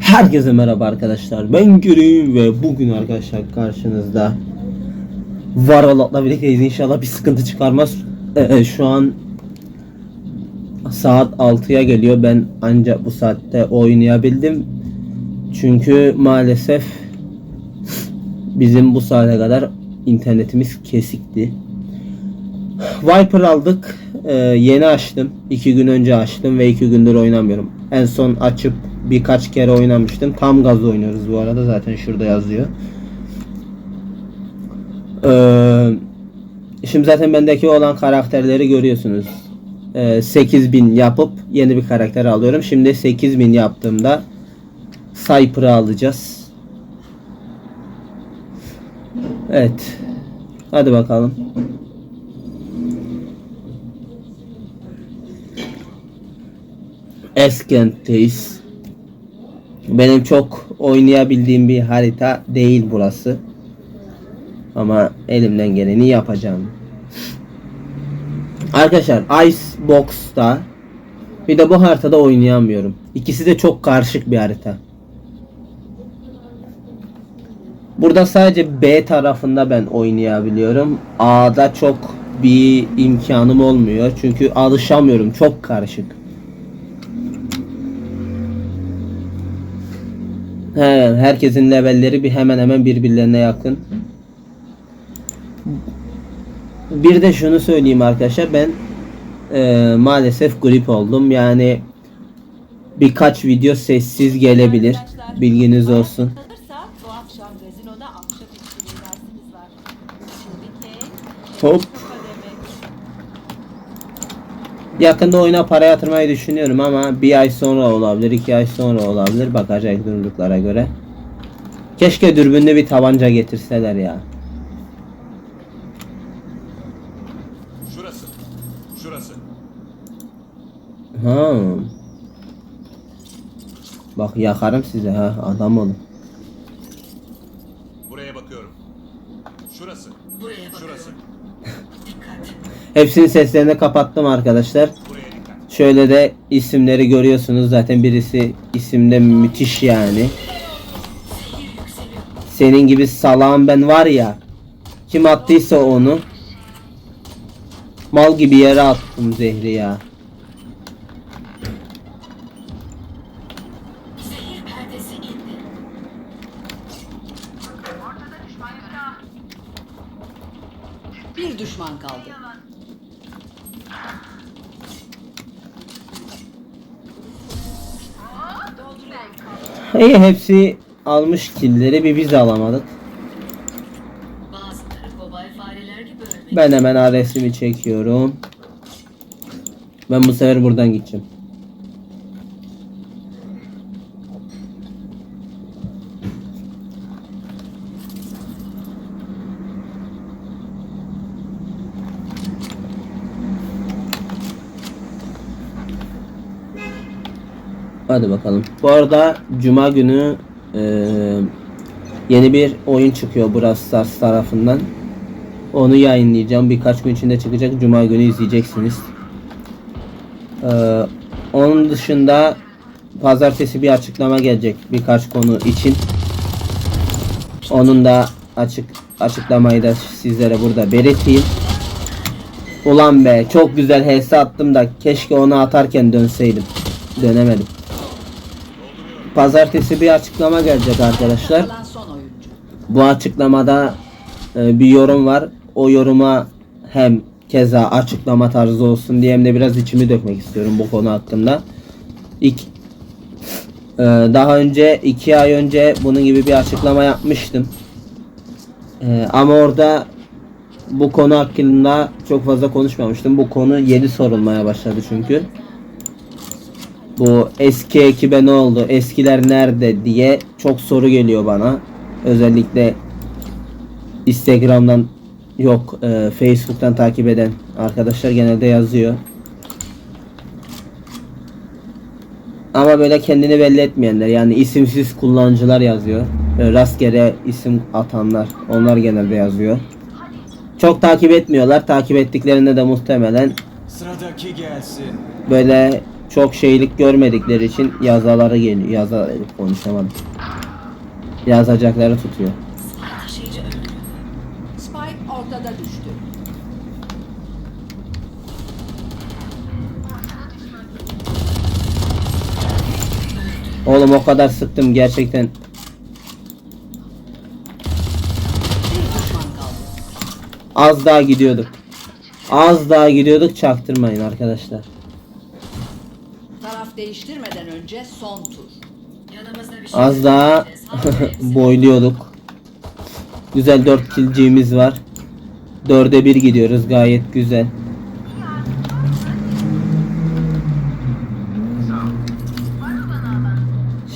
Herkese merhaba arkadaşlar. Ben Gürüm ve bugün arkadaşlar karşınızda Varolot'la birlikteyiz. İnşallah bir sıkıntı çıkarmaz. Ee, şu an saat 6'ya geliyor. Ben ancak bu saatte oynayabildim. Çünkü maalesef bizim bu saate kadar internetimiz kesikti. Viper aldık. Ee, yeni açtım. iki gün önce açtım ve iki gündür oynamıyorum. En son açıp birkaç kere oynamıştım. Tam gaz oynuyoruz bu arada zaten şurada yazıyor. Ee, şimdi zaten bendeki olan karakterleri görüyorsunuz. Ee, 8000 yapıp yeni bir karakter alıyorum. Şimdi 8000 yaptığımda Cypher'ı alacağız. Evet. Hadi bakalım. Eskent'teyiz. Benim çok oynayabildiğim bir harita değil burası. Ama elimden geleni yapacağım. Arkadaşlar Icebox'ta bir de bu haritada oynayamıyorum. İkisi de çok karışık bir harita. Burada sadece B tarafında ben oynayabiliyorum. A'da çok bir imkanım olmuyor. Çünkü alışamıyorum. Çok karışık. He, herkesin levelleri bir hemen hemen birbirlerine yakın. Bir de şunu söyleyeyim arkadaşlar ben e, maalesef grip oldum yani birkaç video sessiz gelebilir bilginiz olsun. Kalırsa yakında oyuna para yatırmayı düşünüyorum ama bir ay sonra olabilir iki ay sonra olabilir bakacak durduklara göre. Keşke dürbünlü bir tabanca getirseler ya. Şurası. Şurası. Ha. Bak yakarım size ha adam olun. Buraya bakıyorum. Şurası. Şurası. Hepsinin seslerini kapattım arkadaşlar. Şöyle de isimleri görüyorsunuz. Zaten birisi isimde müthiş yani. Senin gibi salağım ben var ya. Kim attıysa onu. Mal gibi yere attım zehri ya. Bir düşman kaldı. İyi hepsi almış killeri bir biz alamadık. Ben hemen adresimi çekiyorum. Ben bu sefer buradan gideceğim. Hadi bakalım. Bu arada Cuma günü eee, yeni bir oyun çıkıyor Brawl Stars tarafından. Onu yayınlayacağım. Birkaç gün içinde çıkacak. Cuma günü izleyeceksiniz. Ee, onun dışında pazartesi bir açıklama gelecek birkaç konu için. Onun da açık açıklamayı da sizlere burada belirteyim. Ulan be çok güzel HS attım da keşke onu atarken dönseydim. Dönemedim. Pazartesi bir açıklama gelecek arkadaşlar. Bu açıklamada e, bir yorum var. O yoruma hem keza açıklama tarzı olsun diye hem de biraz içimi dökmek istiyorum bu konu hakkında. İlk e, daha önce iki ay önce bunun gibi bir açıklama yapmıştım. E, ama orada bu konu hakkında çok fazla konuşmamıştım. Bu konu yeni sorulmaya başladı çünkü. Bu eski ekibe ne oldu? Eskiler nerede diye çok soru geliyor bana. Özellikle Instagram'dan yok e, Facebook'tan takip eden arkadaşlar genelde yazıyor. Ama böyle kendini belli etmeyenler yani isimsiz kullanıcılar yazıyor. E, rastgele isim atanlar onlar genelde yazıyor. Çok takip etmiyorlar. Takip ettiklerinde de muhtemelen Sıradaki gelsin. böyle çok şeylik görmedikleri için yazaları geliyor. Yaza konuşamadım. Yazacakları tutuyor. Spike ortada düştü. Oğlum o kadar sıktım gerçekten. Az daha gidiyorduk. Az daha gidiyorduk çaktırmayın arkadaşlar. Değiştirmeden önce son tur. Az daha boyluyorduk. Güzel 4 kilciğimiz var. 4'e 1 gidiyoruz gayet güzel.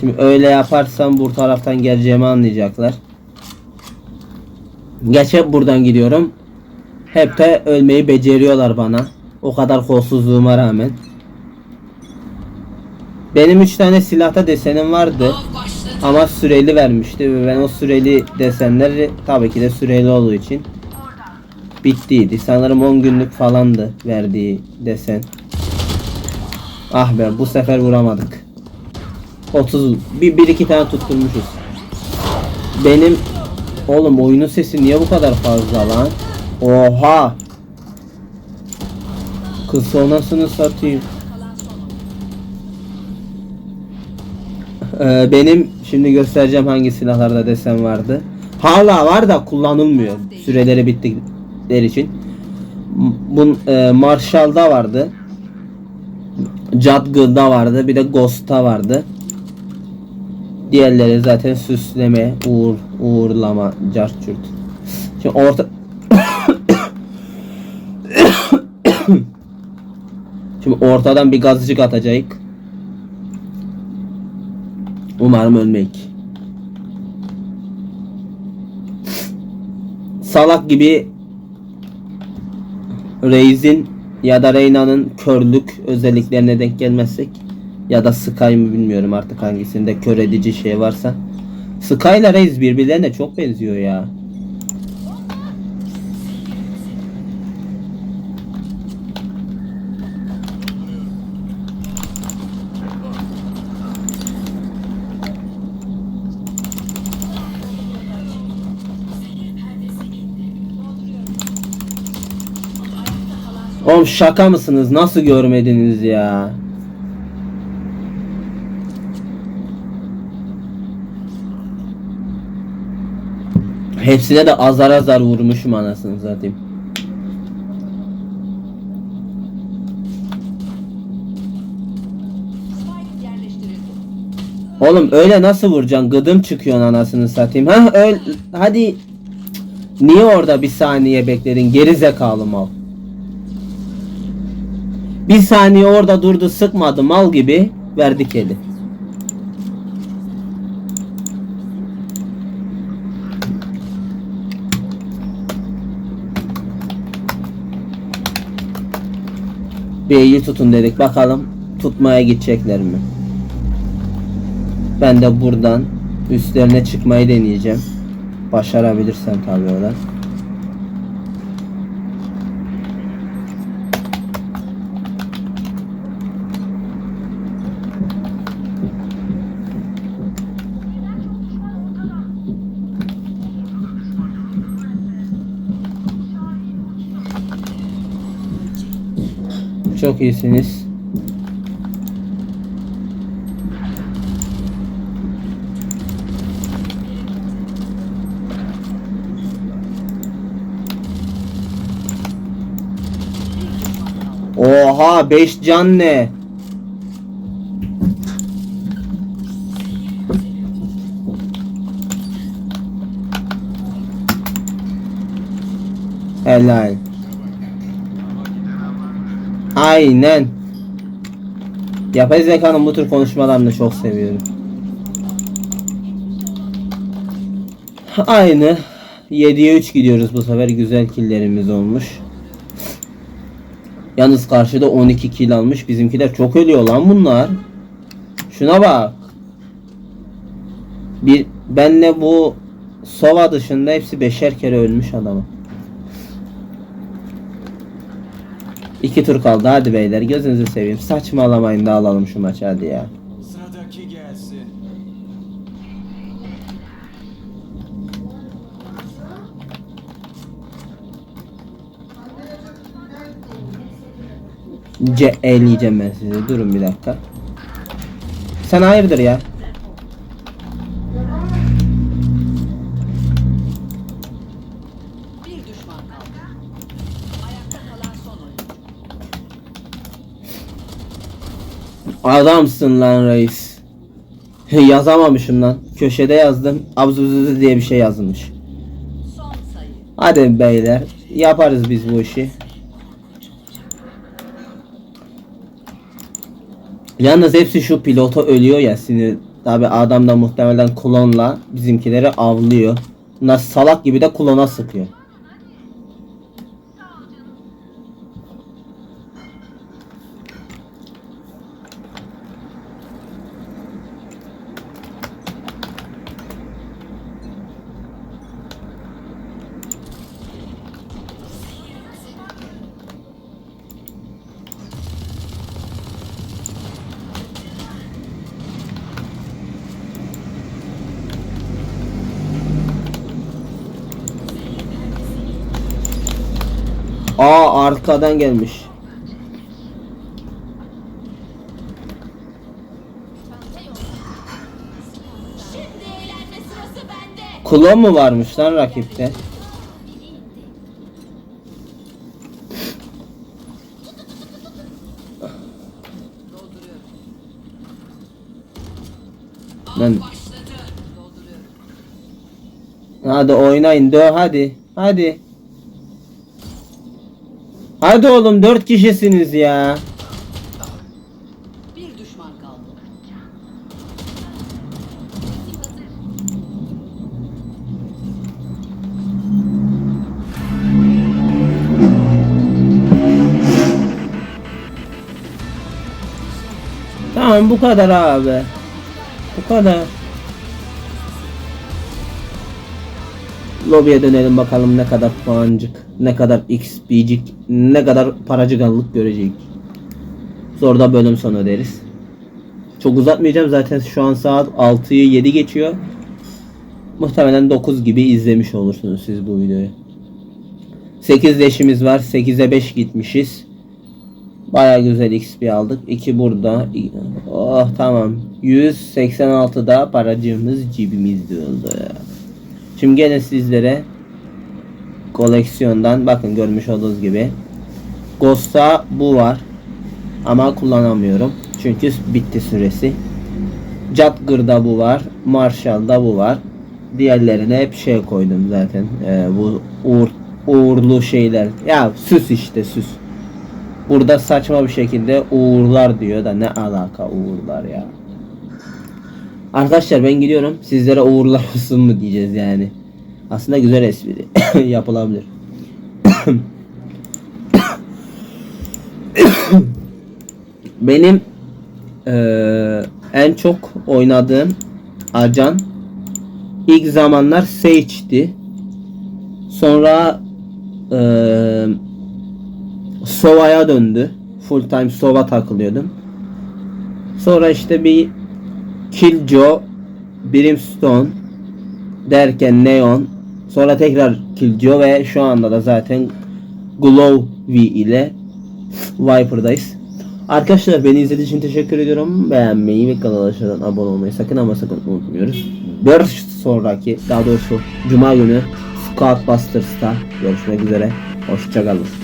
Şimdi öyle yaparsam bu taraftan geleceğimi anlayacaklar. Geç hep buradan gidiyorum. Hep de ölmeyi beceriyorlar bana. O kadar kolsuzluğuma rağmen. Benim 3 tane silahta desenim vardı. Ama süreli vermişti ve ben o süreli desenleri tabii ki de süreli olduğu için bittiydi. Sanırım 10 günlük falandı verdiği desen. Ah be bu sefer vuramadık. 30 bir, bir iki tane tutturmuşuz. Benim oğlum oyunun sesi niye bu kadar fazla lan? Oha! Kız sonrasını satayım. Ee, benim şimdi göstereceğim hangi silahlarda desen vardı. Hala var da kullanılmıyor. Süreleri bittikleri için. Bun e, Marshall'da vardı. Jadgır'da vardı. Bir de Ghost'ta vardı. Diğerleri zaten süsleme, uğur, uğurlama, carçurt. Şimdi orta Şimdi ortadan bir gazcık atacağız. Umarım ölmek. Salak gibi Reis'in ya da Reyna'nın körlük özelliklerine denk gelmezsek ya da Sky mı bilmiyorum artık hangisinde kör edici şey varsa. Sky ile Reis birbirlerine çok benziyor ya. Oğlum şaka mısınız? Nasıl görmediniz ya? Hepsine de azar azar vurmuşum anasını yerleştirildi. Oğlum öyle nasıl vuracaksın? Gıdım çıkıyor anasını satayım. Ha öyle hadi. Niye orada bir saniye bekledin? Geri zekalı mal. Bir saniye orada durdu sıkmadı mal gibi verdik eli. B'yi tutun dedik bakalım tutmaya gidecekler mi? Ben de buradan üstlerine çıkmayı deneyeceğim. Başarabilirsem tabii o iyisiniz. Oha 5 can ne? Helal. Aynen. Yapay zekanın bu tür konuşmalarını çok seviyorum. Aynı. 7'ye 3 gidiyoruz bu sefer. Güzel killerimiz olmuş. Yalnız karşıda 12 kill almış. Bizimkiler çok ölüyor lan bunlar. Şuna bak. Bir benle bu Sova dışında hepsi beşer kere ölmüş adamı. İki tur kaldı hadi beyler gözünüzü seveyim. Saçmalamayın da alalım şu maçı hadi ya. Sıradaki gelsin. C eleyeceğim ben sizi. Durun bir dakika. Sen hayırdır ya? Adamsın lan reis. Yazamamışım lan. Köşede yazdım. Abzuzuzu diye bir şey yazılmış. Hadi beyler. Yaparız biz bu işi. Yalnız hepsi şu pilota ölüyor ya sinir. Tabi adam da muhtemelen klonla bizimkileri avlıyor. Bunlar salak gibi de klona sıkıyor. Aa arkadan gelmiş. Klon mu varmış lan rakipte? Lan hadi oynayın dö hadi. Hadi. Hadi oğlum dört kişisiniz ya. Bir düşman kaldı. Tamam bu kadar abi. Bu kadar. Lobiye dönelim bakalım ne kadar puancık, ne kadar XP'cik, ne kadar paracıganlık görecek. Sonra da bölüm sonu deriz. Çok uzatmayacağım zaten şu an saat 6'yı 7 geçiyor. Muhtemelen 9 gibi izlemiş olursunuz siz bu videoyu. 8 leşimiz var. 8'e 5 gitmişiz. Baya güzel XP aldık. 2 burada. Oh tamam. 186'da paracığımız cebimizde oldu. Şimdi gene sizlere koleksiyondan bakın görmüş olduğunuz gibi Ghost'ta bu var. Ama kullanamıyorum. Çünkü bitti süresi. Jatgır'da bu var. Marshall'da bu var. Diğerlerine hep şey koydum zaten. Ee, bu uğur, uğurlu şeyler. Ya süs işte süs. Burada saçma bir şekilde uğurlar diyor da ne alaka uğurlar ya. Arkadaşlar ben gidiyorum. Sizlere uğurlar olsun mu diyeceğiz yani. Aslında güzel espri yapılabilir. Benim eee, en çok oynadığım ajan ilk zamanlar Sage'di. Sonra eee Sova'ya döndü. Full time Sova takılıyordum. Sonra işte bir Killjoy, Brimstone derken Neon, sonra tekrar Killjoy ve şu anda da zaten Glow V ile Viper'dayız. Arkadaşlar beni izlediğiniz için teşekkür ediyorum. Beğenmeyi ve kanala aşağıdan abone olmayı sakın ama sakın unutmuyoruz. Bir sonraki daha doğrusu Cuma günü Scout Busters'ta görüşmek üzere. Hoşçakalın.